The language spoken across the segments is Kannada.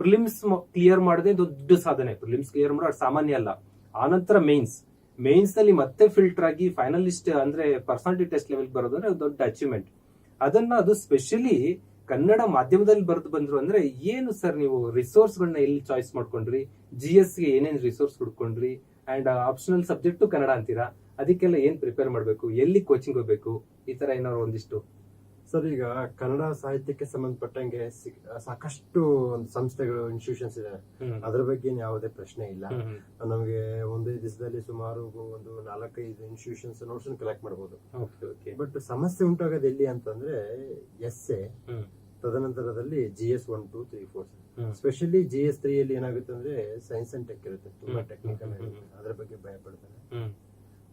ಪ್ರಿಲಿಮ್ಸ್ ಕ್ಲಿಯರ್ ಮಾಡದೆ ದೊಡ್ಡ ಸಾಧನೆ. ಪ್ರಿಲಿಮ್ಸ್ ಕ್ಲಿಯರ್ ಮಾಡೋದು ಸಾಮಾನ್ಯ ಅಲ್ಲ. ಆನಂತರ ಮೇನ್ಸ್ ಮೇನ್ಸ್ನಲ್ಲಿ ಮತ್ತೆ ಫಿಲ್ಟರ್ ಆಗಿ ಫೈನಲಿಸ್ಟ್ ಅಂದ್ರೆ ಪರ್ಸನಾಲಿಟಿ ಟೆಸ್ಟ್ ಲೆವೆಲ್ ಬರೋದು ಅಂದ್ರೆ ದೊಡ್ಡ ಅಚೀವ್ಮೆಂಟ್ ಅದನ್ನ ಅದು ಸ್ಪೆಷಲಿ ಕನ್ನಡ ಮಾಧ್ಯಮದಲ್ಲಿ ಬರೆದು ಬಂದ್ರು ಅಂದ್ರೆ ಏನು ಸರ್ ನೀವು ರಿಸೋರ್ಸ್ ಗಳನ್ನ ಎಲ್ಲಿ ಚಾಯ್ಸ್ ಮಾಡ್ಕೊಂಡ್ರಿ? ಜಿ ಎಸ್ಗೆ ಏನೇನ್ ರಿಸೋರ್ಸ್ ಹುಡ್ಕೊಂಡ್ರಿ? ಅಂಡ್ ಆಪ್ಷನಲ್ ಸಬ್ಜೆಕ್ಟ್ ಕನ್ನಡ ಅಂತೀರಾ? ಅದಕ್ಕೆಲ್ಲ ಏನ್ ಪ್ರಿಪೇರ್ ಮಾಡ್ಬೇಕು? ಎಲ್ಲಿ ಕೋಚಿಂಗ್ ಹೋಗ್ಬೇಕು? ಈ ತರ ಏನಾದ್ರು ಒಂದಿಷ್ಟು. ಸರ್ ಈಗ ಕನ್ನಡ ಸಾಹಿತ್ಯಕ್ಕೆ ಸಂಬಂಧಪಟ್ಟಂಗೆ ಸಿಕ್- ಸಾಕಷ್ಟು ಒಂದು ಸಂಸ್ಥೆಗಳು ಇನ್ಸ್ಟಿಟ್ಯೂಷನ್ಸ್ ಇದೆ. ಅದ್ರ ಬಗ್ಗೆ ಯಾವುದೇ ಪ್ರಶ್ನೆ ಇಲ್ಲ. ನಮಗೆ ಒಂದೇ ದಿವಸದಲ್ಲಿ ಸುಮಾರು ಒಂದು ನಾಲ್ಕೈದು ಇನ್ಸ್ಟಿಟ್ಯೂಷನ್ಸ್ ನೋಟ್ಸ್ ಕಲೆಕ್ಟ್ ಮಾಡಬಹುದು ಬಟ್ ಸಮಸ್ಯೆ ಉಂಟಾಗೋದು ಎಲ್ಲಿ ಅಂತಂದ್ರೆ ಎಸ್ ಎ ತದನಂತರದಲ್ಲಿ G S one two three four specially G S three ಅಲ್ಲಿ ಏನಾಗುತ್ತೆ ಅಂದ್ರೆ ಸೈನ್ಸ್ ಅಂಡ್ ಟೆಕ್ ಇರುತ್ತೆ. ತುಂಬಾ ಟೆಕ್ನಿಕಲ್ ಅದ್ರ ಬಗ್ಗೆ ಭಯ ಪಡ್ತಾರೆ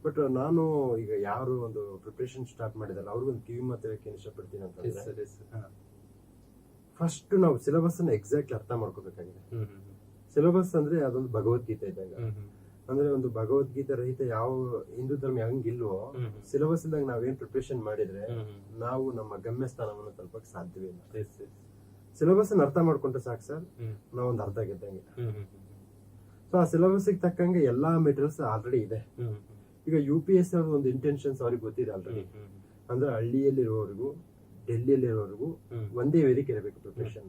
ಬಟ್ ನಾನು ಈಗ ಯಾರು ಒಂದು ಪ್ರಿಪರೇಷನ್ ಸ್ಟಾರ್ಟ್ ಮಾಡಿದಾರೆ ಅವ್ರಿಗೊಂದು ಕಿವಿ ಮಾತು ಹೇಳಕ್ಕೆ ಇಷ್ಟಪಡ್ತೀನಿ ಅಂತಂದ್ರೆ ಫಸ್ಟ್ ನಾವು ಸಿಲೆಬಸ್ ಅನ್ನ ಎಕ್ಸಾಕ್ಟ್ ಅರ್ಥ ಮಾಡ್ಕೋಬೇಕಾಗಿದೆ. ಸಿಲೆಬಸ್ ಅಂದ್ರೆ ಅದೊಂದು ಭಗವದ್ಗೀತೆ ಇದ್ದಾಗ. ಅಂದ್ರೆ ಒಂದು ಭಗವದ್ಗೀತೆ ರಹಿತ ಯಾವ ಹಿಂದೂ ಧರ್ಮ ಹಂಗಿಲ್ವೋ ಸಿಲೆಬಸ್ ಇದ್ದಾಗ ನಾವೇನ್ ಪ್ರಿಪರೇಷನ್ ಮಾಡಿದ್ರೆ ನಾವು ನಮ್ಮ ಗಮ್ಯ ಸ್ಥಾನವನ್ನು ತಲುಪಕ್ ಸಾಧ್ಯವಿಲ್ಲ ಸಿಲೆಬಸ್ ಅನ್ನ ಅರ್ಥ ಮಾಡ್ಕೊಂಡ್ರೆ ಸಾಕು ಸರ್ ನಾವೊಂದು ಅರ್ಧ ಗೆದ್ದಂಗೆ. ಸೊ ಆ ಸಿಲೆಬಸ್ ತಕ್ಕಂಗೆ ಎಲ್ಲಾ ಮೆಟೀರಿಯಲ್ಸ್ ಆಲ್ರೆಡಿ ಇದೆ. ಈಗ ಯು ಪಿ ಎಸ್ ಅವ್ರ ಒಂದು ಇಂಟೆನ್ಷನ್ಸ್ ಅವ್ರಿಗೆ ಗೊತ್ತಿದೆ ಆಲ್ರೆಡಿ ಅಂದ್ರೆ ಡೆಲ್ಲಿಯಲ್ಲಿ ಡೆಲ್ಲಿಯಲ್ಲಿರುವವರೆಗೂ ಒಂದೇ ವೇದಿಕೆ ಇರಬೇಕು ಪ್ರೊಫೆಷನ್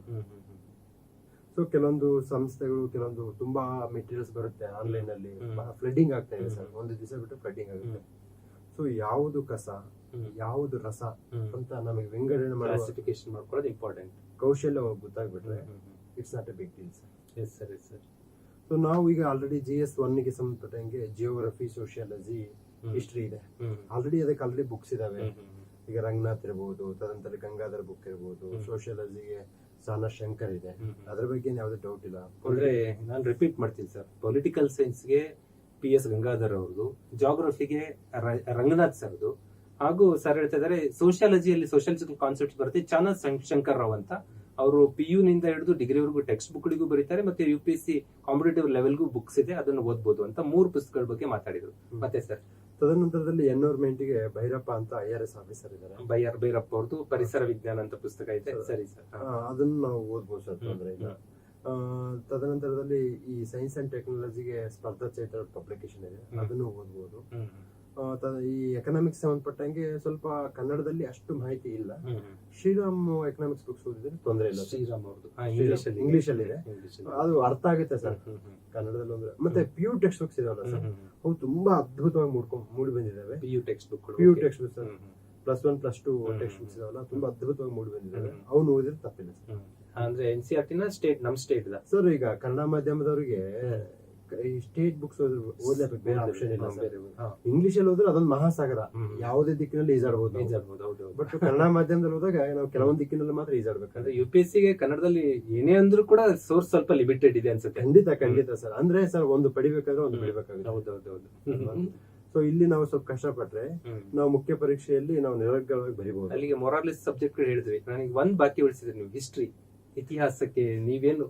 ಸೊ ಕೆಲವೊಂದು ಸಂಸ್ಥೆಗಳು ಕೆಲವೊಂದು ತುಂಬಾ ಮೆಟೀರಿಯಲ್ಸ್ ಬರುತ್ತೆ ಆನ್ಲೈನ್ ಅಲ್ಲಿ. ಫ್ಲಡ್ಡಿಂಗ್ ಆಗ್ತಾ ಇದೆ ಸರ್. ಒಂದು ದಿವಸ ಬಿಟ್ಟು ಫ್ಲಡ್ಡಿಂಗ್ ಆಗುತ್ತೆ. ಸೊ ಯಾವುದು ಕಸ ಯಾವುದು ರಸ ಅಂತ ನಮಗೆ ವಿಂಗಡಣೆ ಮಾಡೋ ಕ್ಲಾಸಿಫಿಕೇಶನ್ ಮಾಡ್ಕೊಳ್ಳೋದು ಇಂಪಾರ್ಟೆಂಟ್ ಕೌಶಲ್ಯ ಗೊತ್ತಾಗ್ಬಿಟ್ರೆ it's not a big deal sir yes sir yes sir so ನಾವು ಈಗ ಆಲ್ರೆಡಿ ಜಿ ಎಸ್ ಒನ್ಗೆ ಸಂಬಂಧಪಟ್ಟಂಗೆ ಜಿಯೋಗ್ರಫಿ ಸೋಷಿಯಾಲಜಿ ಹಿಸ್ಟ್ರಿ ಇದೆ. ಆಲ್ರೆಡಿ ಅದಕ್ಕೆ ಆಲ್ರೆಡಿ ಬುಕ್ಸ್ ಇದಾವೆ. ಈಗ ರಂಗನಾಥ್ ಇರಬಹುದು ತದನಂತರ ಗಂಗಾಧರ್ ಬುಕ್ ಇರಬಹುದು. ಸೋಷಿಯಾಲಜಿಗೆ ಸಾನಾ ಶಂಕರ್ ಇದೆ. ಅದ್ರ ಬಗ್ಗೆ ಯಾವುದೇ ಡೌಟ್ ಇಲ್ಲ. ಅಂದ್ರೆ ನಾನು ರಿಪೀಟ್ ಮಾಡ್ತೀನಿ ಸರ್ ಪೊಲಿಟಿಕಲ್ ಸೈನ್ಸ್ಗೆ ಪಿ ಎಸ್ ಗಂಗಾಧರ್ ಅವ್ರದು ಜಾಗ್ರಫಿಗೆ ರಂಗನಾಥ್ ಸರ್ದು ಹಾಗೂ ಸರ್ ಹೇಳ್ತಾ ಇದಾರೆ ಸೋಷಿಯಾಲಜಿಯಲ್ಲಿ ಸೋಷಿಯಾಲಜಿಕಲ್ ಕಾನ್ಸೆಪ್ಟ್ ಬರುತ್ತೆ ಚಾನಲ್ ಶಂಕರ್ ರಾವ್ ಅಂತ. ಅವರು ಪಿ ಯು ನಿಂದ ಹಿಡಿದು ಡಿಗ್ರಿವರೆಗೂ ಟೆಕ್ಸ್ಟ್ ಬುಕ್ಗಳಿಗೂ ಬರೀತಾರೆ ಮತ್ತೆ U P S C competitive ಲೆವೆಲ್ಗೂ books ಇದೆ ಅದನ್ನು ಓದ್ಬೋದು ಅಂತ ಮೂರು ಪುಸ್ತಕಗಳ ಬಗ್ಗೆ ಮಾತಾಡಿದ್ರು. ಮತ್ತೆ ಸರ್ ತದನಂತರದಲ್ಲಿ ಎನ್ವೈರ್ಮೆಂಟ್ಗೆ ಭೈರಪ್ಪ ಅಂತ ಐ ಆರ್ ಎಸ್ ಆಫೀಸರ್ ಇದ್ದಾರೆ. ಬೈಯರ್ ಭೈರಪ್ಪ ಅವ್ರದ್ದು ಪರಿಸರ ವಿಜ್ಞಾನ ಅಂತ ಪುಸ್ತಕ ಇದೆ ಸರಿ. ಸರ್ ಅದನ್ನ ನಾವು ಓದ್ಬೋದು ಸರ್ ತೊಂದರೆ ಇಲ್ಲ. ತದನಂತರದಲ್ಲಿ ಈ ಸೈನ್ಸ್ ಅಂಡ್ ಟೆಕ್ನಾಲಜಿಗೆ ಸ್ಪರ್ಧಾ ಚೈತ್ರ ಪಬ್ಲಿಕೇಶನ್ ಇದೆ. ಅದನ್ನು ಓದ್ಬೋದು. ಈ ಎಕನಾಮಿಕ್ಸ್ ಸಂಬಂಧಪಟ್ಟಂಗೆ ಸ್ವಲ್ಪ ಕನ್ನಡದಲ್ಲಿ ಅಷ್ಟು ಮಾಹಿತಿ ಇಲ್ಲ. ಶ್ರೀರಾಮ್ ಎಕನಾಮಿಕ್ಸ್ ಬುಕ್ಸ್ ಓದಿದ್ರೆ ತೊಂದರೆ ಇಲ್ಲ. ಶ್ರೀರಾಮ್ ಅವ್ರದ್ದು. ಇಂಗ್ಲಿಷ್ ಅಲ್ಲಿ. ಇದೆ. ಅದು ಅರ್ಥ ಆಗುತ್ತೆ ಸರ್. ಕನ್ನಡದಲ್ಲಿ ಅಂದ್ರೆ. ಮತ್ತೆ ಪ್ಯೂ ಟೆಕ್ಸ್ಟ್ ಬುಕ್ಸ್ ಇದಾವಲ್ಲ ಸರ್. ಅವು ತುಂಬಾ ಅದ್ಭುತವಾಗಿ ಮೂಡ್ಕೊಂಡ್ ಮೂಡಿ ಬಂದಿದ್ದಾವೆ PU text book PU text book sir. Plus one plus two text books ಇದಾವಲ್ಲ. ತುಂಬಾ ಅದ್ಭುತವಾಗಿ ಮೂಡಿ ಬಂದಿದ್ದಾವೆ ಅವ್ನು ಓದಿದ್ರೆ ತಪ್ಪಿಲ್ಲ ಸರ್. ಅಂದ್ರೆ ಎನ್ ಸಿ ಆರ್ ಟಿನ ಸ್ಟೇಟ್ ನಮ್ ಸ್ಟೇಟ್ ಸರ್ ಈಗ ಕನ್ನಡ ಮಾಧ್ಯಮದವರಿಗೆ ಈ ಸ್ಟೇಟ್ ಬುಕ್ಸ್ ಓದ್ಲೇಬೇಕು ಬೇರೆ ಆಪ್ಷನ್ ಇಲ್ಲ ಇಂಗ್ಲಿಷ್ ಅಲ್ಲಿ ಹೋದ್ರೆ ಅದೊಂದು ಮಹಾಸಾಗರ. ಯಾವುದೇ ದಿಕ್ಕಿನಲ್ಲಿ ಈಜಾಡ್ಬೋದು ಬಟ್ ಕನ್ನಡ ಮಾಧ್ಯಮದಲ್ಲಿ ಹೋದಾಗ ನಾವು ಕೆಲವೊಂದು ದಿಕ್ಕಿನಲ್ಲಿ ಮಾತ್ರ ಈಜಾಡ್ಬೇಕು. ಅಂದ್ರೆ ಯು ಪಿ ಎಸ್ಗೆ ಕನ್ನಡದಲ್ಲಿ ಏನೇ ಅಂದ್ರೂ ಕೂಡ ಸೋರ್ಸ್ ಸ್ವಲ್ಪ ಲಿಮಿಟೆಡ್ ಇದೆ ಅನ್ಸುತ್ತೆ. ಖಂಡಿತ ಖಂಡಿತ ಸರ್. ಅಂದ್ರೆ ಸರ್ ಒಂದು ಪಡಿಬೇಕಾದ್ರೆ ಒಂದು. ಬಿಡಬೇಕಾಗುತ್ತೆ ಸೊ ಇಲ್ಲಿ ನಾವು ಸ್ವಲ್ಪ ಕಷ್ಟಪಟ್ರೆ ನಾವು ಮುಖ್ಯ ಪರೀಕ್ಷೆಯಲ್ಲಿ ನಾವು ನಿರರ್ಗಳವಾಗಿ ಬರೀಬಹುದು ಅಲ್ಲಿಗೆ ಮೊರಾಲಿಸ್ ಸಬ್ಜೆಕ್ಟ್ ಹೇಳಿದ್ವಿ. ನನಗೆ ಒಂದ್ ಬಾಕಿ ಉಳಿಸಿದ್ರಿ ನೀವು ಹಿಸ್ಟ್ರಿ ಇತಿಹಾಸಕ್ಕೆ ನೀವೇನು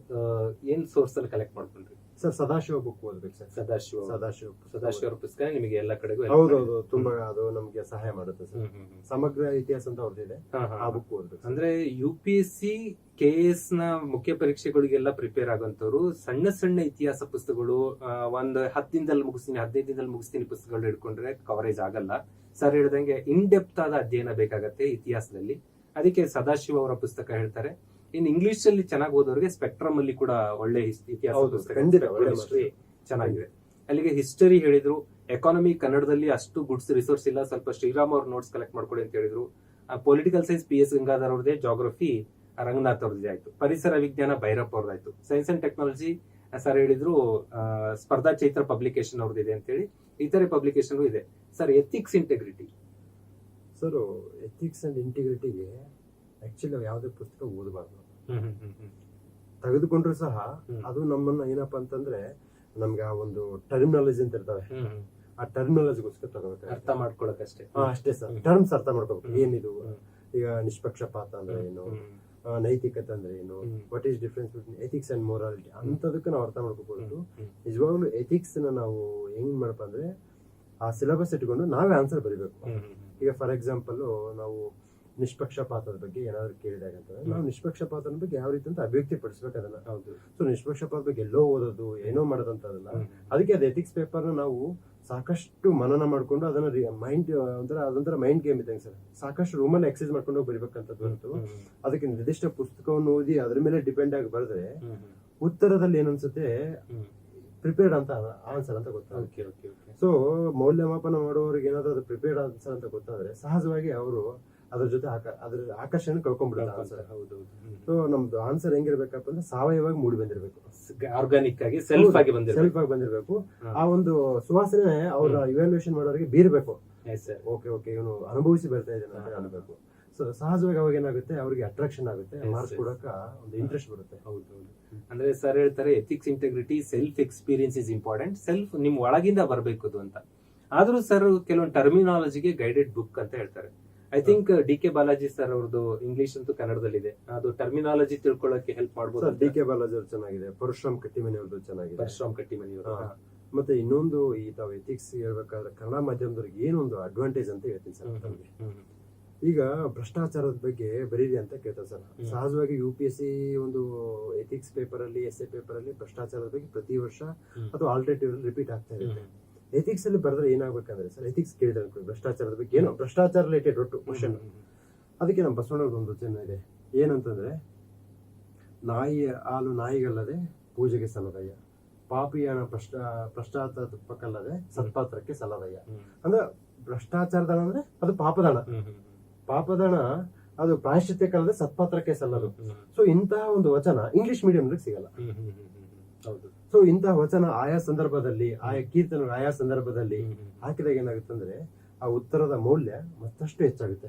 ಏನ್ ಸೋರ್ಸ್ ಅಲ್ಲಿ ಕಲೆಕ್ಟ್ ಮಾಡ್ಕೊಂಡ್ರಿ? ಸರ್ ಸದಾಶಿವ ಬುಕ್ ಓದ್ಬೇಕು ಸರ್. ಸದಾಶಿವ ಸದಾಶಿವ ಸದಾಶಿವ ಪುಸ್ತಕ ನಿಮಗೆ ಎಲ್ಲ ಕಡೆಗೂ help ಹೌದೌದು ತುಂಬಾ ಅದು ನಮ್ಗೆ ಸಹಾಯ ಮಾಡುತ್ತೆ ಸರ್. ಹ್ಮ್, ಹ್ಮ್, ಹ್ಮ್. ಸಮಗ್ರ ಇತಿಹಾಸ ಅಂತ ಅವ್ರದ್ದಿದೆ ಹಾ, ಹಾ, ಆ ಹಾ. ಬುಕ್ ಓದ್ಬೇಕು ಸರ್. ಅಂದ್ರೆ U P S C K ಎಸ್ನ ಮುಖ್ಯ ಪರೀಕ್ಷೆಗಳಿಗೆಲ್ಲ ಪ್ರಿಪೇರ್ ಆಗೋಂಥವ್ರು ಸಣ್ಣ ಸಣ್ಣ ಇತಿಹಾಸ ಪುಸ್ತಕಗಳು ಆ, ಒಂದ್ ಹತ್ತು ದಿನದಲ್ಲಿ ಮುಗಿಸ್ತೀನಿ ಹದಿನೈದು ದಿನದಲ್ಲಿ ಮುಗಿಸ್ತೀನಿ ಪುಸ್ತಕಗಳು ಹಿಡ್ಕೊಂಡ್ರೆ ಕವರೇಜ್ ಆಗಲ್ಲ. ಸರ್ ಹೇಳ್ದಂಗೆ ಇನ್ ಡೆಪ್ತ್ ಆದ ಅಧ್ಯಯನ ಬೇಕಾಗತ್ತೆ ಇತಿಹಾಸದಲ್ಲಿ. ಅದಕ್ಕೆ ಸದಾಶಿವ ಅವರ ಪುಸ್ತಕ ಹೇಳ್ತಾರೆ. ಇನ್ ಇಂಗ್ಲಿಷ್ ಅಲ್ಲಿ ಚೆನ್ನಾಗಿ ಓದೋರಿಗೆ ಸ್ಪೆಕ್ಟ್ರಮ್ ಅಲ್ಲಿ ಕೂಡ ಒಳ್ಳೆ ಹಿಸ್ಟ್ರಿ ಚೆನ್ನಾಗಿದೆ. ಅಲ್ಲಿಗೆ ಹಿಸ್ಟರಿ ಹೇಳಿದ್ರು ಎಕಾನಮಿ ಕನ್ನಡದಲ್ಲಿ ಅಷ್ಟು ಗುಡ್ಸ್ ರಿಸೋರ್ಸ್ ಇಲ್ಲ ಸ್ವಲ್ಪ ಶ್ರೀರಾಮ್ ಅವ್ರ ನೋಟ್ಸ್ ಕಲೆಕ್ಟ್ ಮಾಡ್ಕೊಡಿ ಅಂತ ಹೇಳಿದ್ರು. Political science P S Gangadhar ಅವ್ರದೇ ಜಾಗ್ರಫಿ ರಂಗನಾಥ್ ಅವ್ರದ್ದೇ ಆಯ್ತು. ಪರಿಸರ ವಿಜ್ಞಾನ ಭೈರಪ್ಪ ಅವ್ರದ್ದಾಯ್ತು ಸೈನ್ಸ್ ಅಂಡ್ ಟೆಕ್ನಾಲಜಿ ಸರ್ ಹೇಳಿದ್ರು ಸ್ಪರ್ಧಾ ಚೈತ್ರ ಪಬ್ಲಿಕೇಶನ್ ಅವ್ರದ್ದಿದೆ ಅಂತ ಹೇಳಿ ಇತರೆ ಪಬ್ಲಿಕೇಶನ್ ಇದೆ. Sir ethics integrity sir ethics and ಇಂಟಿಗ್ರಿಟಿಗೆ actually ನಾವು ಯಾವುದೇ ಪುಸ್ತಕ ಓದಬಾರ್ದು. ತೆಗೆದುಕೊಂಡ್ರು ಸಹ ಅದು ನಮ್ಮನ್ನ ಏನಪ್ಪಾ ಅಂತಂದ್ರೆ ನಮ್ಗೆ ಆ ಒಂದು ಟರ್ಮಿನಾಲಜಿ ಅಂತ ಇರ್ತವೆ. ಆ ಟರ್ಮಿನಾಲಜಿಗೋಸ್ಕರ ತಗೋಬೇಕು. ಅರ್ಥ ಮಾಡ್ಕೊಳಕಷ್ಟೇ ಅಷ್ಟೇ. ಸರ್. ಟರ್ಮ್ಸ್ ಅರ್ಥ ಮಾಡ್ಕೋಬೇಕು. ಏನಿದು? ಈಗ ನಿಷ್ಪಕ್ಷಪಾತ ಅಂದ್ರೆ ಏನು? ನೈತಿಕತೆ ಅಂದ್ರೆ ಏನು? What is difference between ethics and morality ಅಂತದಕ್ಕೆ ನಾವು ಅರ್ಥ ಮಾಡ್ಕೋಬಹುದು. ನಿಜವಾಗ್ಲೂ ಎಥಿಕ್ಸ್ನ ನಾವು ಹೆಂಗ್ ಮಾಡಪ್ಪ ಅಂದ್ರೆ ಆ ಸಿಲೆಬಸ್ ಇಟ್ಕೊಂಡು ನಾವೇ ಆನ್ಸರ್ ಬರೀಬೇಕು. ಈಗ ಫಾರ್ ಎಕ್ಸಾಂಪಲ್ ನಾವು ನಿಷ್ಪಕ್ಷಪಾತದ ಬಗ್ಗೆ ಏನಾದ್ರು ಕೇಳಿದಾಗ ಅಂತ ನಾವು ನಿಷ್ಪಕ್ಷಪಾತದ ಬಗ್ಗೆ ಯಾವ ರೀತಿ ಅಂತ ಅಭಿವ್ಯಕ್ತಿ ಪಡಿಸ್ಬೇಕು ಅದನ್ನ. ಹೌದು. ಸೊ ನಿಷ್ಪಕ್ಷಪಾತ ಬಗ್ಗೆ ಎಲ್ಲೋ ಓದೋದು ಏನೋ ಮಾಡೋದಂತದಲ್ಲ ಅದನ್ನ ಅದಕ್ಕೆ ಅದು ಎಥಿಕ್ಸ್ ಪೇಪರ್ನ ನಾವು ಸಾಕಷ್ಟು ಮನನ ಮಾಡ್ಕೊಂಡು ಅದನ್ನ ಮೈಂಡ್ ಒಂಥರ ಅದೊಂಥರ ಮೈಂಡ್ ಗೇಮ್ ಇದೆ ಸರ್. ಸಾಕಷ್ಟು ರೂಮಲ್ಲಿ ಎಕ್ಸೈಸ್ ಮಾಡ್ಕೊಂಡು ಹೋಗಿ ಬರಿಬೇಕಂತದ್ದು ಹ್ಮ್. ಅದಕ್ಕೆ ನಿರ್ದಿಷ್ಟ ಪುಸ್ತಕವನ್ನು ಓದಿ ಅದ್ರ ಮೇಲೆ ಡಿಪೆಂಡ್ ಆಗಿ ಬರೆದ್ರೆ. ಉತ್ತರದಲ್ಲಿ ಏನನ್ಸುತ್ತೆ. ಪ್ರಿಪೇರ್ಡ್ ಅಂತ ಆನ್ಸರ್ ಅಂತ ಗೊತ್ತಾಗುತ್ತೆ ಸೊ ಮೌಲ್ಯಮಾಪನ ಮಾಡುವವರಿಗೆ ಏನಾದ್ರು ಅದು ಪ್ರಿಪೇರ್ಡ್ ಆನ್ಸರ್ ಅಂತ ಗೊತ್ತಾದ್ರೆ ಸಹಜವಾಗಿ ಅವರು ಅದ್ರ ಜೊತೆ ಅದ್ರ ಆಕರ್ಷಣೆ ಕಳ್ಕೊಂಡ್ಬಿಡುತ್ತೆ ಆನ್ಸರ್ ಹೌದು ಹೌದು ಸೊ ನಮ್ದು ಆನ್ಸರ್ ಹೆಂಗಿರ್ಬೇಕಪ್ಪ ಅಂದ್ರೆ ಸಾವಯವಾಗಿ ಮೂಡಿ ಬಂದಿರ್ಬೇಕು. ಆರ್ಗಾನಿಕ್ ಆಗಿ ಸೆಲ್ಫ್ ಆಗಿ ಬಂದಿರ್ಬೇಕು. ಸೆಲ್ಫ್ ಆಗಿ ಬಂದಿರಬೇಕು. ಆ ಒಂದು ಸುವಾಸನೆ ಅವ್ರ ಇವ್ಯಾಲ್ಯೂಯೇಷನ್ ಮಾಡೋರಿಗೆ ಬೀರ್ಬೇಕು. ಓಕೆ ಓಕೆ ಇವನು ಅನುಭವಿಸಿ ಬರ್ತಾ ಇದ್ದಾನೆ ಅಂತ. ಅನ್ಬೇಕು ಸೊ ಸಹಜವಾಗಿ ಅವಾಗ ಏನಾಗುತ್ತೆ? ಅವ್ರಿಗೆ ಅಟ್ರಾಕ್ಷನ್ ಆಗುತ್ತೆ. ಮಾರ್ಕ್ಸ್ ಕೊಡಕ್ಕ ಕೊಡಕ ಒಂದು ಇಂಟ್ರೆಸ್ಟ್ ಬರುತ್ತೆ. ಹೌದು ಹೌದು ಅಂದ್ರೆ ಸರ್ ಹೇಳ್ತಾರೆ ethics integrity self experience is important self ನಿಮ್ ಒಳಗಿಂದ ಬರ್ಬೇಕು ಅದು ಅಂತ. ಆದ್ರೂ ಸರ್ ಕೆಲವೊಂದು ಟರ್ಮಿನಾಲಜಿಗೆ ಗೈಡೆಡ್ ಬುಕ್ ಅಂತ ಹೇಳ್ತಾರೆ. I think D K Balaji sir ಅವ್ರದ್ದು ಇಂಗ್ಲಿಷ್ ಅಂತೂ ಕನ್ನಡದಲ್ಲಿದೆ. ಅದು ಟರ್ಮಿನಾಲಜಿ ತಿಳ್ಕೊಳ್ಳೋಕೆ ಹೆಲ್ಪ್ ಮಾಡ್ಬೋದು ಡಿ ಕೆ ಬಾಲಾಜಿ ಅವ್ರು ಚೆನ್ನಾಗಿದೆ. ಪರಶುರಾಮ್ ಕಟ್ಟಿಮನಿ ಅವ್ರದ್ದು ಚೆನ್ನಾಗಿದೆ. ಪರಶುರಾಮ್ ಕಟ್ಟಿಮನಿ ಅವರು ಮತ್ತೆ ಇನ್ನೊಂದು ಈ ತಾವು ಎಥಿಕ್ಸ್ ಹೇಳ್ಬೇಕಾದ್ರೆ ಕನ್ನಡ ಮಾಧ್ಯಮದವ್ರಿಗೆ ಏನೊಂದು ಅಡ್ವಾಂಟೇಜ್ ಅಂತ ಹೇಳ್ತೀನಿ ಸರ್ ತಮಗೆ ಈಗ ಭ್ರಷ್ಟಾಚಾರದ ಬಗ್ಗೆ ಬರೀರಿ ಅಂತ ಕೇಳ್ತಾರೆ ಸರ್. ಸಹಜವಾಗಿ ಯು ಪಿ ಎಸ್ ಸಿ ಒಂದು ಎಥಿಕ್ಸ್ ಪೇಪರ್ ಅಲ್ಲಿ ಎಸ್ ಎ ಪೇಪರ್ ಅಲ್ಲಿ ಭ್ರಷ್ಟಾಚಾರದ ಬಗ್ಗೆ ಪ್ರತಿ ವರ್ಷ ಅದು ಅಥವಾ ಆಲ್ಟರ್ನೇಟಿವ್ ರಿಪೀಟ್ ಆಗ್ತಾ ಇರುತ್ತೆ. ಎಥಿಕ್ಸ್ ಅಲ್ಲಿ ಬರೆದ್ರೆ ಏನಾಗಬೇಕಂದ್ರೆ ಸರ್ ಎಥಿಕ್ಸ್ ಕೇಳಿದ್ರೆ ಅನ್ಕೊಳ್ಳಿ, ಭ್ರಷ್ಟಾಚಾರದ ಬಗ್ಗೆ ಏನೋ ಭ್ರಷ್ಟಾಚಾರ ರಿಲೇಟೆಡ್ ಒಟ್ಟು ಕ್ವಶನ್ ಅದಕ್ಕೆ ನಮ್ಮ ಬಸವಣ್ಣವ್ರದ್ದು ಒಂದು ವಚನ ಇದೆ. ಏನಂತಂದ್ರೆ ನಾಯಿ ಹಾಲು ನಾಯಿಗಲ್ಲದೆ ಪೂಜೆಗೆ ಸಲ್ಲದಯ್ಯ. ಪಾಪಿಯನ ಭ್ರಷ್ಟ ಭ್ರಷ್ಟಾಚಾರಕ್ಕಲ್ಲದೆ ಸತ್ಪಾತ್ರಕ್ಕೆ ಸಲ್ಲದಯ್ಯ. ಅಂದ್ರೆ ಭ್ರಷ್ಟಾಚಾರದಣ ಅಂದ್ರೆ ಅದು ಪಾಪದಣ ಪಾಪದಣ ಅದು ಪ್ರಾಯಶ್ಚಿತ್ಯಕ್ಕಲ್ಲದೆ ಸತ್ಪಾತ್ರಕ್ಕೆ ಸಲ್ಲದು. ಸೊ ಇಂತಹ ಒಂದು ವಚನ ಇಂಗ್ಲಿಷ್ ಮೀಡಿಯಂ ಸಿಗಲ್ಲ. ಸೊ ಇಂತಹ ವಚನ ಆಯಾ ಸಂದರ್ಭದಲ್ಲಿ ಆಯಾ ಕೀರ್ತನ ಆಯಾ ಸಂದರ್ಭದಲ್ಲಿ ಹಾಕಿದಾಗ ಏನಾಗುತ್ತೆ ಅಂದ್ರೆ ಆ ಉತ್ತರದ ಮೌಲ್ಯ ಮತ್ತಷ್ಟು ಹೆಚ್ಚಾಗುತ್ತೆ.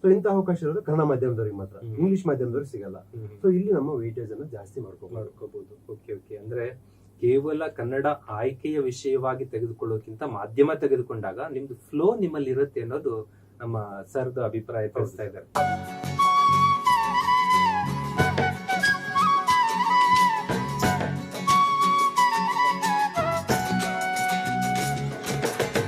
ಸೊ ಇಂತಹ ಅವಕಾಶ ಇರೋದು ಕನ್ನಡ ಮಾಧ್ಯಮದವ್ರಿಗೆ ಮಾತ್ರ. ಇಂಗ್ಲಿಷ್ ಮಾಧ್ಯಮದವ್ರಿಗೆ ಸಿಗಲ್ಲ. ಸೊ ಇಲ್ಲಿ ನಮ್ಮ ವೇಟೇಜ್ ಅನ್ನು ಜಾಸ್ತಿ ಮಾಡ್ಕೋಬಹುದು ಮಾಡ್ಕೋಬಹುದು ಓಕೆ ಓಕೆ ಅಂದ್ರೆ ಕೇವಲ ಕನ್ನಡ ಆಯ್ಕೆಯ ವಿಷಯವಾಗಿ ತೆಗೆದುಕೊಳ್ಳೋಕ್ಕಿಂತ ಮಾಧ್ಯಮ ತೆಗೆದುಕೊಂಡಾಗ ನಿಮ್ದು ಫ್ಲೋ ನಿಮ್ಮಲ್ಲಿ ಇರುತ್ತೆ ಅನ್ನೋದು ನಮ್ಮ ಸರ್ದು ಅಭಿಪ್ರಾಯ ತಿಳಿಸ್ತಾ ಇದ್ದಾರೆ.